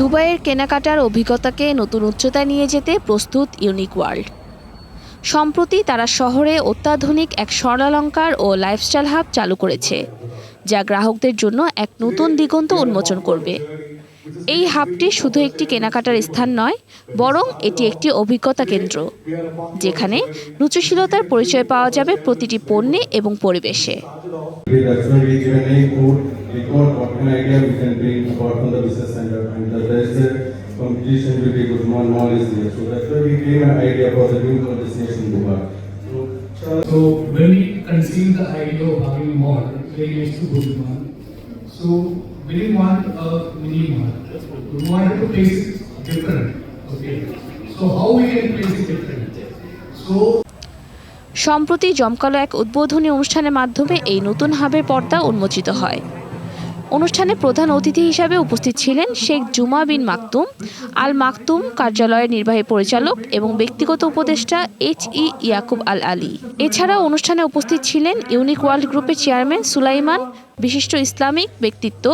দুবাইয়ের কেনাকাটার অভিজ্ঞতাকে নতুন উচ্চতায় নিয়ে যেতে প্রস্তুত ইউনিক ওয়ার্ল্ড। সম্প্রতি তারা শহরে অত্যাধুনিক এক স্বর্ণালঙ্কার ও লাইফস্টাইল হাব চালু করেছে, যা গ্রাহকদের জন্য এক নতুন দিগন্ত উন্মোচন করবে। এই হাবটি শুধু একটি কেনাকাটার স্থান নয়, বরং এটি একটি অভিজ্ঞতা কেন্দ্র, যেখানে রুচিশীলতার পরিচয় পাওয়া যাবে প্রতিটি পণ্যে এবং পরিবেশে। We got what kind of idea we can bring about from the business center and the there's a competition will be good, mall is there. So that's why we gave an idea for the new destination Dubai. So, So when we conceived the idea of having a mall, very next to mall. So we didn't want a mini mall. We wanted to place it different. Okay. So how we can place it different? So সম্প্রতি জমকালো এক উদ্বোধনী অনুষ্ঠানের মাধ্যমে এই নতুন হাবের পর্দা উন্মোচিত হয় অনুষ্ঠানে প্রধান অতিথি হিসাবে উপস্থিত ছিলেন শেখ জুমা বিন মাকতুম, আল মাকতুম কার্যালয়ের নির্বাহী পরিচালক এবং ব্যক্তিগত উপদেষ্টা H E Yakub Al Ali. এছাড়াও অনুষ্ঠানে উপস্থিত ছিলেন ইউনিক ওয়ার্ল্ড গ্রুপের চেয়ারম্যান সুলাইমান বিশিষ্ট ইসলামিক ব্যক্তিত্ব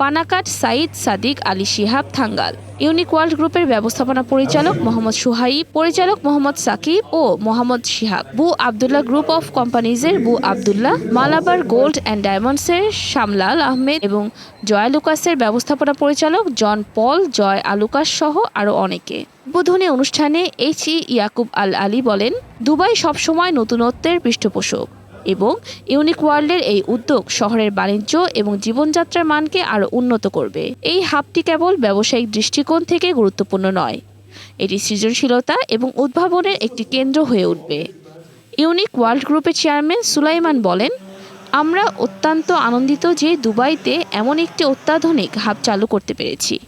পানাকাট সাইদ সাদিক আলী শিহাব থাঙ্গাল। ইউনিক ওয়ার্ল্ড গ্রুপের ব্যবস্থাপনা পরিচালক মোহাম্মদ সুহাইব পরিচালক মোহাম্মদ সাকিব ও মোহাম্মদ শিহাব। বু আবদুল্লাহ গ্রুপ অফ কোম্পানিজের বু আবদুল্লাহ, মালাবার গোল্ড অ্যান্ড ডায়মন্ডসের শামলাল আহমেদ এবং জয় লুকাসের ব্যবস্থাপনা পরিচালক জন পল, জয় আলুকাস সহ আরও অনেকে। উদ্বোধনী অনুষ্ঠানে H E Yakub Al Ali বলেন, দুবাই সবসময় নতুনত্বের পৃষ্ঠপোষক। এবং ইউনিক ওয়ার্ল্ডের এই উদ্যোগ শহরের বাণিজ্য এবং জীবনযাত্রার মানকে আরও উন্নত করবে। এই হাবটি কেবল ব্যবসায়িক দৃষ্টিকোণ থেকে গুরুত্বপূর্ণ নয়। এটি সৃজনশীলতা এবং উদ্ভাবনের একটি কেন্দ্র হয়ে উঠবে। ইউনিক ওয়ার্ল্ড গ্রুপের চেয়ারম্যান সুলাইমান বলেন, আমরা অত্যন্ত আনন্দিত যে দুবাইতে এমন একটি অত্যাধুনিক হাব চালু করতে পেরেছি।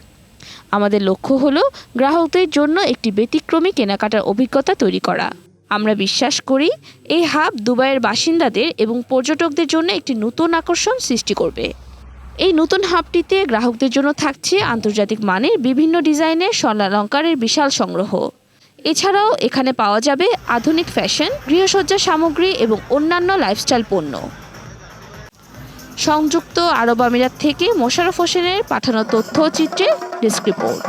আমাদের লক্ষ্য হলো গ্রাহকদের জন্য একটি ব্যতিক্রমী কেনাকাটার অভিজ্ঞতা তৈরি করা। আমরা বিশ্বাস করি, এই হাব দুবাইয়ের বাসিন্দাদের এবং পর্যটকদের জন্য একটি নতুন আকর্ষণ সৃষ্টি করবে। এই নতুন হাবটিতে গ্রাহকদের জন্য থাকছে আন্তর্জাতিক মানের বিভিন্ন ডিজাইনের স্বর্ণালঙ্কারের বিশাল সংগ্রহ। এছাড়াও এখানে পাওয়া যাবে আধুনিক ফ্যাশন, গৃহসজ্জা সামগ্রী এবং অন্যান্য লাইফস্টাইল পণ্য। সংযুক্ত আরব আমিরাত থেকে মোশাররফ হোসেনের পাঠানো তথ্যচিত্রে ডেস্ক রিপোর্ট।